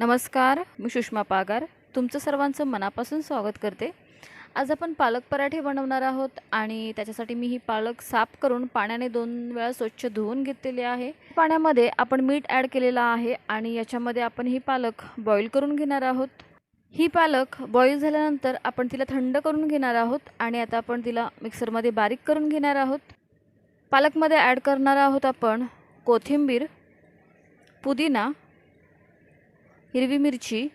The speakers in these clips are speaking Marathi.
नमस्कार मी सुषमा पागार. तुमचं सर्वांचं मनापासून स्वागत करते. आज आपण पालक पराठे बनवणार आहोत आणि त्याच्यासाठी मी ही पालक साफ करून पाण्याने दोन वेळा स्वच्छ धुवून घेतलेली आहे. पाण्यामध्ये आपण मीठ ॲड केलेलं आहे आणि याच्यामध्ये आपण ही पालक बॉईल करून घेणार आहोत. ही पालक बॉईल झाल्यानंतर आपण तिला थंड करून घेणार आहोत आणि आता आपण तिला मिक्सरमध्ये बारीक करून घेणार आहोत. पालकमध्ये ॲड करणार आहोत आपण कोथिंबीर पुदिना हिरवी मिरची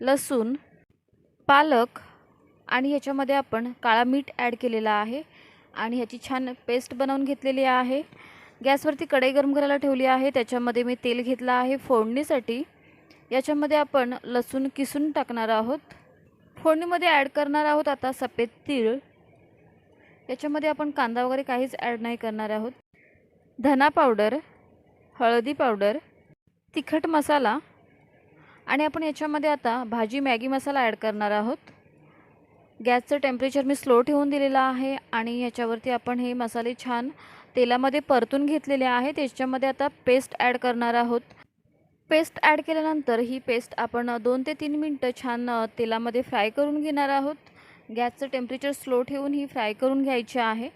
लसूण पालक आणि ह्याच्यामध्ये आपण काळा मीठ ॲड केलेला आहे. आणि ह्याची छान पेस्ट बनवून घेतलेली आहे. गॅसवरती कढई गरम करायला ठेवली आहे. त्याच्यामध्ये मी तेल घेतलं आहे फोडणीसाठी. याच्यामध्ये आपण लसूण किसून टाकणार आहोत. फोडणीमध्ये ॲड करणार आहोत आता सफेद तीळ. याच्यामध्ये आपण कांदा वगैरे काहीच ॲड नाही करणार आहोत. धना पावडर हळदी पावडर तिखट मसाला आणि आपण याच्यामध्ये आता भाजी मॅगी मसाला ॲड करणार आहोत. गॅसचं टेम्परेचर मी स्लो ठेवून दिलेलं आहे आणि ह्याच्यावरती आपण हे मसाले छान तेलामध्ये परतून घेतलेले आहे त्याच्यामध्ये आता पेस्ट ॲड करणार आहोत. पेस्ट ॲड केल्यानंतर ही पेस्ट आपण दोन ते तीन मिनटं छान तेलामध्ये फ्राय करून घेणार आहोत. गॅसचं टेम्परेचर स्लो ठेवून ही फ्राय करून घ्यायची आहे.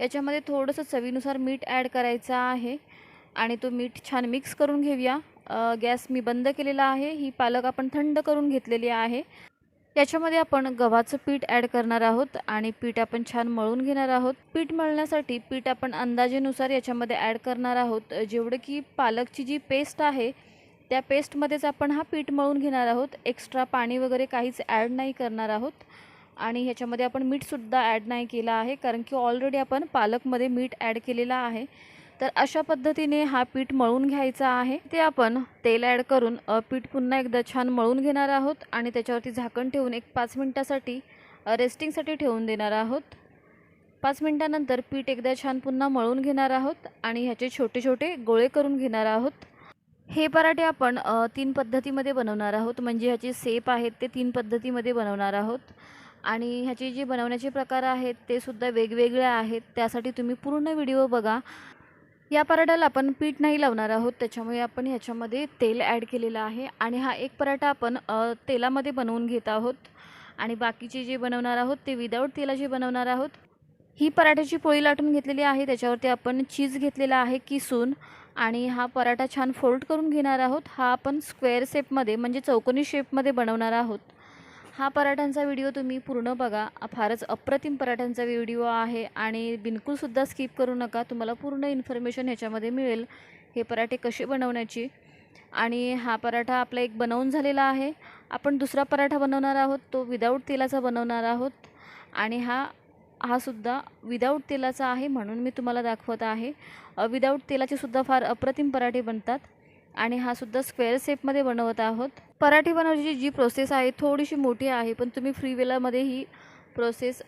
याच्यामध्ये थोडंसं चवीनुसार मीठ ॲड करायचं आहे आणि तो मीठ छान मिक्स करून घेऊया. गॅस मी बंद केलेला आहे. ही पालक आपण थंड करून घेतलेली आहे. याच्यामध्ये आपण गव्हाचं पीठ ॲड करणार आहोत आणि पीठ आपण छान मळून घेणार आहोत. पीठ मळण्यासाठी पीठ आपण अंदाजेनुसार याच्यामध्ये ॲड करणार आहोत. जेवढं की पालकची जी पेस्ट आहे त्या पेस्टमध्येच आपण हा पीठ मळून घेणार आहोत. एक्स्ट्रा पाणी वगैरे काहीच ॲड नाही करणार आहोत. आणि ह्याच्यामध्ये आपण मीठसुद्धा ॲड नाही केलं आहे कारण की ऑलरेडी आपण पालकमध्ये मीठ ॲड केलेलं आहे. तर अशा पद्धतीने हा पीठ मळून घ्यायचा आहे. ते आपण तेल ॲड करून पीठ पुन्हा एकदा छान मळून घेणार आहोत आणि त्याच्यावरती झाकण ठेवून एक पाच मिनटासाठी रेस्टिंगसाठी ठेवून देणार आहोत. पाच मिनटानंतर पीठ एकदा छान पुन्हा मळून घेणार आहोत आणि ह्याचे छोटे छोटे गोळे करून घेणार आहोत. हे पराठे आपण तीन पद्धतीमध्ये बनवणार आहोत. म्हणजे ह्याचे सेप आहेत ते तीन पद्धतीमध्ये बनवणार आहोत. आणि ह्याचे जे बनवण्याचे प्रकार आहेत ते सुद्धा वेगवेगळे आहेत. त्यासाठी तुम्ही पूर्ण व्हिडिओ बघा. या पराठ्याला आपण पीठ नाही लावणार आहोत त्याच्यामुळे आपण ह्याच्यामध्ये तेल ॲड केलेलं आहे. आणि हा एक पराठा आपण तेलामध्ये बनवून घेत आहोत. आणि बाकीचे जे बनवणार आहोत ते विदाऊट तेलाचे बनवणार आहोत. ही पराठ्याची पोळी लाटून घेतलेली आहे. त्याच्यावरती आपण चीज घेतलेला आहे किसून. आणि हा पराठा छान फोल्ड करून घेणार आहोत. हा आपण स्क्वेअर शेपमध्ये म्हणजे चौकोनी शेपमध्ये बनवणार आहोत. हा पराठ्यांचा व्हिडिओ तुम्ही पूर्ण बघा. फारच अप्रतिम पराठ्यांचा व्हिडिओ आहे आणि बिलकुलसुद्धा स्किप करू नका. तुम्हाला पूर्ण इन्फॉर्मेशन ह्याच्यामध्ये मिळेल हे पराठे कसे बनवण्याची. आणि हा पराठा आपला एक बनवून झालेला आहे. आपण दुसरा पराठा बनवणार आहोत तो विदाऊट तेलाचा बनवणार आहोत. आणि हा हा सुद्धा विदाऊट तेलाचा आहे म्हणून मी तुम्हाला दाखवत आहे. विदाऊट तेलाचे सुद्धा फार अप्रतिम पराठे बनतात. आणि हा सुद्धा स्क्वेअर शेपमध्ये बनवत आहोत. पराठे बनवण्याची जी प्रोसेस आहे थोडीशी मोठी आहे पण तुम्ही फ्री वेलामध्ये ही प्रोसेस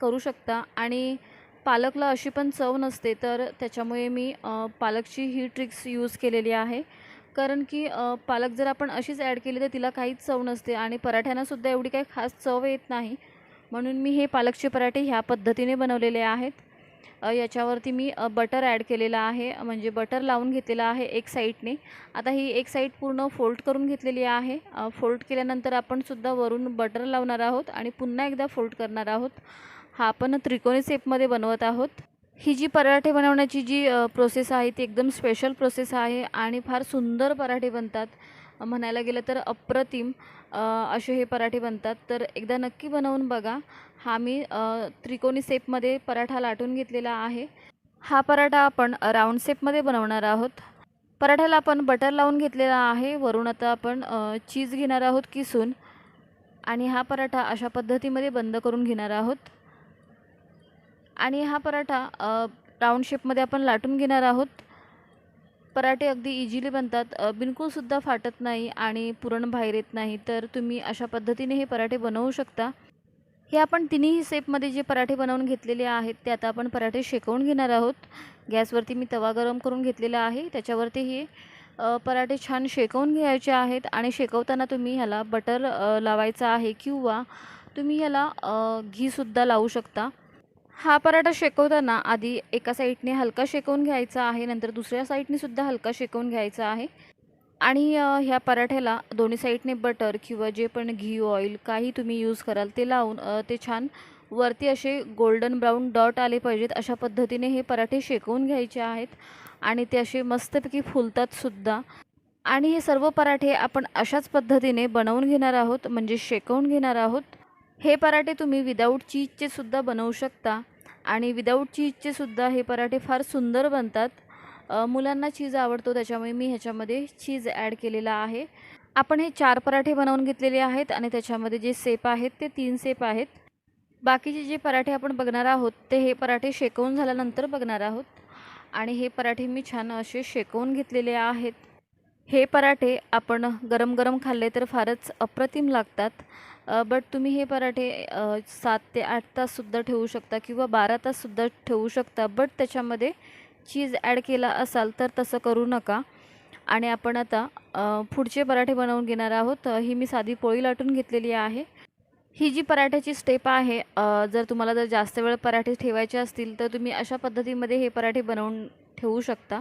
करू शकता. आणि पालकला अशी पण चव नसते तर त्याच्यामुळे मी पालकची ही ट्रिक्स यूज केलेली आहे. कारण की पालक जर आपण अशीच ॲड केली तर तिला काहीच चव नसते आणि पराठ्यांनासुद्धा एवढी काही खास चव येत नाही. म्हणून मी हे पालकचे पराठे ह्या पद्धतीने बनवलेले आहेत. याच्यावरती मी बटर ॲड केलेलं आहे. म्हणजे बटर लावून घेतलेलं आहे एक साईडने. आता ही एक साईड पूर्ण फोल्ड करून घेतलेली आहे. फोल्ड केल्यानंतर आपण सुद्धा वरून बटर लावणार आहोत आणि पुन्हा एकदा फोल्ड करणार आहोत. हा आपण त्रिकोणी शेपमध्ये बनवत आहोत. ही जी पराठे बनवण्याची जी प्रोसेस आहे ती एकदम स्पेशल प्रोसेस आहे आणि फार सुंदर पराठे बनतात. म्हणायला गेलं तर अप्रतिम. असे हे पराठे बनतात. तर एकदा नक्की बनवून बघा. हा मी त्रिकोणी सेपमध्ये पराठा लाटून घेतलेला आहे. हा पराठा आपण राऊंड शेपमध्ये बनवणार आहोत. पराठ्याला आपण बटर लावून घेतलेला आहे. वरून आता आपण चीज घेणार आहोत किसून. आणि हा पराठा अशा पद्धतीमध्ये बंद करून घेणार आहोत. आणि हा पराठा राऊंड शेपमध्ये आपण लाटून घेणार आहोत. पराठे अगदी इझिली बनतात. बिलकुलसुद्धा फाटत नाही आणि पुरण बाहेर येत नाही. तर तुम्ही अशा पद्धतीने हे पराठे बनवू शकता. हे आपण तिन्ही सेपमध्ये जे पराठे बनवून घेतलेले आहेत ते आता आपण पराठे शेकवून घेणार आहोत. गॅसवरती मी तवा गरम करून घेतलेला आहे. त्याच्यावरती हे पराठे छान शेकवून घ्यायचे आहेत आणि शेकवताना तुम्ही ह्याला बटर लावायचं आहे किंवा तुम्ही ह्याला घीसुद्धा लावू शकता. हा पराठा शेकवताना आधी एका साईडने हलका शेकवून घ्यायचा आहे नंतर दुसऱ्या साईडने सुद्धा हलका शेकवून घ्यायचा आहे. आणि ह्या पराठ्याला दोन्ही साईडने बटर किंवा जे पण घी ऑइल काही तुम्ही यूज कराल ते लावून ते छान वरती असे गोल्डन ब्राऊन डॉट आले पाहिजेत. अशा पद्धतीने हे पराठे शेकवून घ्यायचे आहेत आणि ते असे मस्तपैकी फुलतातसुद्धा आणि हे सर्व पराठे आपण अशाच पद्धतीने बनवून घेणार आहोत म्हणजे शेकवून घेणार आहोत. हे पराठे तुम्ही विदाऊट चीजचे सुद्धा बनवू शकता. आणि विदाऊट चीजचे सुद्धा हे पराठे फार सुंदर बनतात. मुलांना चीज आवडतो त्याच्यामुळे मी ह्याच्यामध्ये चीज ॲड केलेला आहे. आपण हे चार पराठे बनवून घेतलेले आहेत आणि त्याच्यामध्ये जे सेप आहेत ते तीन सेप आहेत. बाकीचे जे पराठे आपण बघणार आहोत ते हे पराठे शेकवून झाल्यानंतर बघणार आहोत. आणि हे पराठे मी छान असे शेकवून घेतलेले आहेत. हे पराठे आपण गरम गरम खाल्ले तर फारच अप्रतिम लागतात. बट तुम्ही हे पराठे सात ते आठ ताससुद्धा ठेवू शकता किंवा बारा ताससुद्धा ठेवू शकता बट त्याच्यामध्ये चीज ॲड केला असाल तर तसं करू नका. आणि आपण आता पुढचे पराठे बनवून घेणार आहोत. ही मी साधी पोळी लाटून घेतलेली आहे. ही जी पराठ्याची स्टेप आहे जर तुम्हाला जर जास्त वेळ पराठे ठेवायचे असतील तर तुम्ही अशा पद्धतीमध्ये हे पराठे बनवून ठेवू शकता.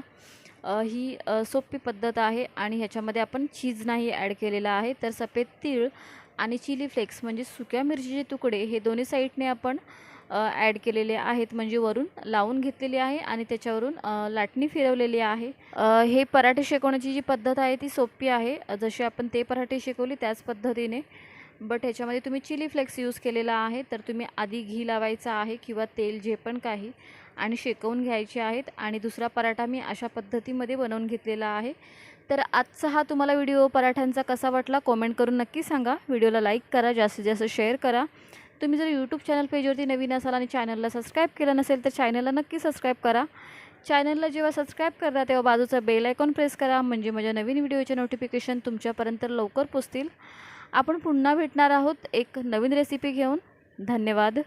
ही सोपी पद्धत आहे आणि ह्याच्यामध्ये आपण चीज नाही ॲड केलेला आहे. तर सफेद तीळ आणि चिली फ्लेक्स म्हणजे सुक्या मिरचीचे तुकडे हे दोन्ही साईडने आपण ॲड केलेले आहेत. म्हणजे वरून लावून घेतलेली आहे आणि त्याच्यावरून लाटणी फिरवलेली आहे. हे पराठे शेकवण्याची जी पद्धत आहे ती सोपी आहे. जसे जशी आपण ते पराठे शेकवली त्याच पद्धतीने बट ह्याच्यामध्ये तुम्ही चिली फ्लेक्स यूज केलेला आहे तर तुम्ही आधी घी लावायचं आहे किंवा तेल जे पण काही आणि शेकवून घ्यायचे आहेत. आणि दुसरा पराठा मी अशा पद्धतीमध्ये बनवून घेतलेला आहे. तर आजचा हा तुम्हाला व्हिडिओ पराठ्यांचा कसा वाटला कॉमेंट करून नक्की सांगा. व्हिडिओला लाईक करा जास्तीत जास्त शेअर करा. तुम्ही जर यूट्यूब चॅनल पेजवरती नवीन असाल आणि चॅनलला सबस्क्राईब केलं नसेल तर चॅनलला नक्की सबस्क्राईब करा. चॅनलला जेव्हा सबस्क्राईब करा तेव्हा बाजूचा बेल आयकॉन प्रेस करा. म्हणजे माझ्या नवीन व्हिडिओचे नोटिफिकेशन तुमच्यापर्यंत लवकर पोचतील. आपण पुन्हा भेटणार आहोत एक नवीन रेसिपी घेऊन. धन्यवाद.